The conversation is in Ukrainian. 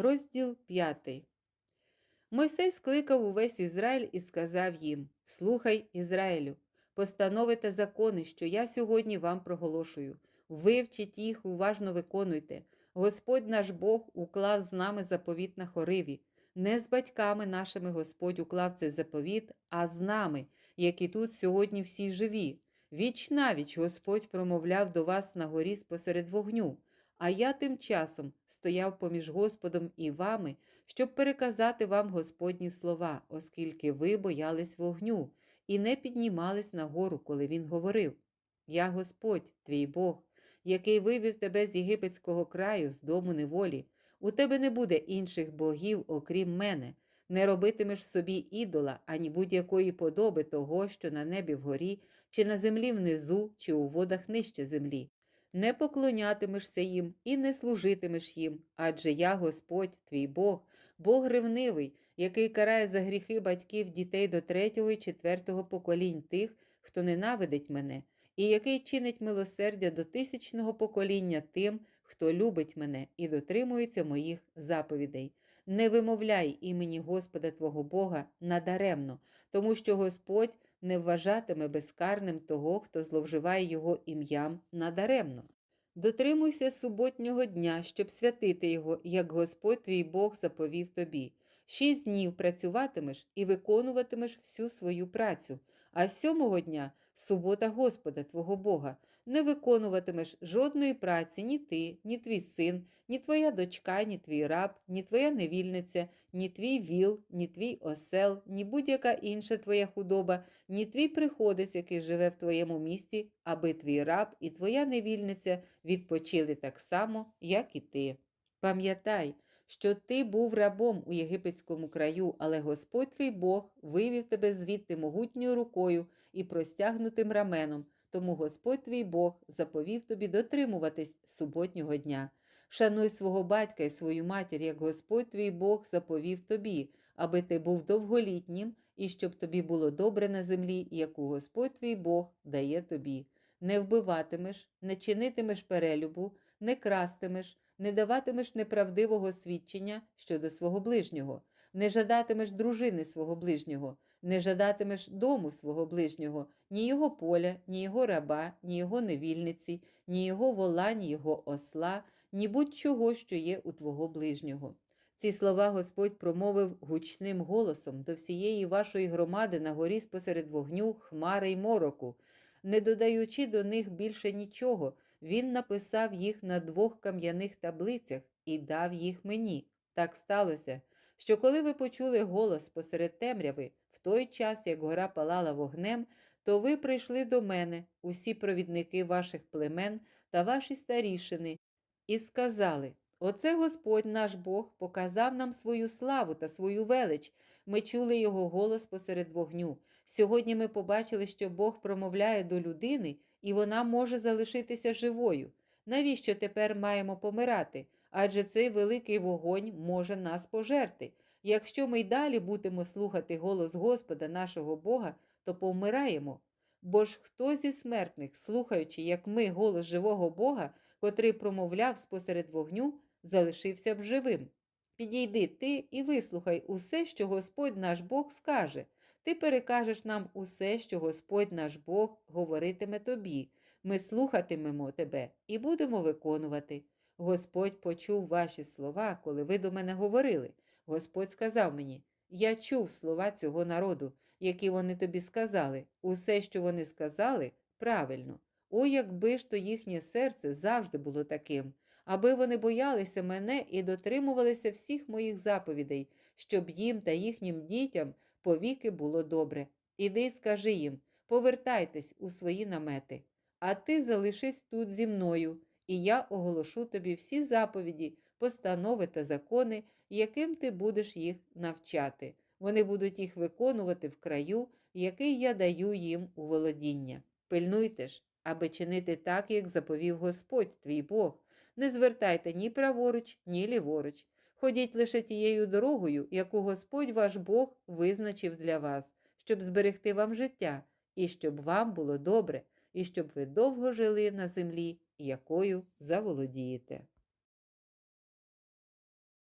Розділ 5. Мойсей скликав увесь Ізраїль і сказав їм: Слухай, Ізраїлю, постанови та закони, що я сьогодні вам проголошую. Вивчіть їх, уважно виконуйте. Господь наш Бог уклав з нами заповіт на хориві. Не з батьками нашими Господь уклав цей заповіт, а з нами, які тут сьогодні всі живі. Віч навіч Господь промовляв до вас на горі спосеред вогню. А я тим часом стояв поміж Господом і вами, щоб переказати вам Господні слова, оскільки ви боялись вогню і не піднімались на гору, коли він говорив: Я Господь, твій Бог, який вивів тебе з єгипетського краю, з дому неволі. У тебе не буде інших богів, окрім мене. Не робитимеш собі ідола, ані будь-якої подоби того, що на небі вгорі, чи на землі внизу, чи у водах нижче землі. Не поклонятимешся їм і не служитимеш їм, адже я Господь, твій Бог, Бог ревнивий, який карає за гріхи батьків дітей до третього і четвертого поколінь тих, хто ненавидить мене, і який чинить милосердя до тисячного покоління тим, хто любить мене і дотримується моїх заповідей. Не вимовляй імені Господа Твого Бога надаремно, тому що Господь не вважатиме безкарним того, хто зловживає його ім'ям надаремно. Дотримуйся суботнього дня, щоб святити його, як Господь твій Бог заповів тобі. Шість днів працюватимеш і виконуватимеш всю свою працю, а сьомого дня субота Господа Твого Бога. Не виконуватимеш жодної праці ні ти, ні твій син, ні твоя дочка, ні твій раб, ні твоя невільниця, ні твій віл, ні твій осел, ні будь-яка інша твоя худоба, ні твій приходець, який живе в твоєму місті, аби твій раб і твоя невільниця відпочили так само, як і ти. Пам'ятай, що ти був рабом у єгипетському краю, але Господь твій Бог вивів тебе звідти могутньою рукою і простягнутим раменом. Тому Господь твій Бог заповів тобі дотримуватись суботнього дня. Шануй свого батька і свою матір, як Господь твій Бог заповів тобі, аби ти був довголітнім і щоб тобі було добре на землі, яку Господь твій Бог дає тобі. Не вбиватимеш, не чинитимеш перелюбу, не крастимеш, не даватимеш неправдивого свідчення щодо свого ближнього, не жадатимеш дружини свого ближнього, не жадатимеш дому свого ближнього, ні його поля, ні його раба, ні його невільниці, ні його вола, ні його осла, ні будь-чого, що є у твого ближнього. Ці слова Господь промовив гучним голосом до всієї вашої громади на горі спосеред вогню, хмари й мороку. Не додаючи до них більше нічого, він написав їх на двох кам'яних таблицях і дав їх мені. Так сталося, що коли ви почули голос посеред темряви, в той час, як гора палала вогнем, то ви прийшли до мене, усі провідники ваших племен та ваші старішини, і сказали: Оце Господь наш Бог показав нам свою славу та свою велич. Ми чули його голос посеред вогню. Сьогодні ми побачили, що Бог промовляє до людини, і вона може залишитися живою. Навіщо тепер маємо помирати? Адже цей великий вогонь може нас пожерти. Якщо ми й далі будемо слухати голос Господа нашого Бога, то повмираємо. Бо ж хто зі смертних, слухаючи, як ми голос живого Бога, котрий промовляв спосеред вогню, залишився б живим. Підійди ти і вислухай усе, що Господь наш Бог скаже. Ти перекажеш нам усе, що Господь наш Бог говоритиме тобі. Ми слухатимемо тебе і будемо виконувати. Господь почув ваші слова, коли ви до мене говорили. Господь сказав мені: Я чув слова цього народу, які вони тобі сказали. Усе, що вони сказали, правильно. О, якби ж то їхнє серце завжди було таким, аби вони боялися мене і дотримувалися всіх моїх заповідей, щоб їм та їхнім дітям повіки було добре. Іди й скажи їм повертайтесь у свої намети, а ти залишись тут зі мною, і я оголошу тобі всі заповіді, постанови та закони, яким ти будеш їх навчати. Вони будуть їх виконувати в краю, який я даю їм у володіння. Пильнуйте ж, аби чинити так, як заповів Господь твій Бог. Не звертайте ні праворуч, ні ліворуч. Ходіть лише тією дорогою, яку Господь ваш Бог визначив для вас, щоб зберегти вам життя, і щоб вам було добре, і щоб ви довго жили на землі, якою заволодієте.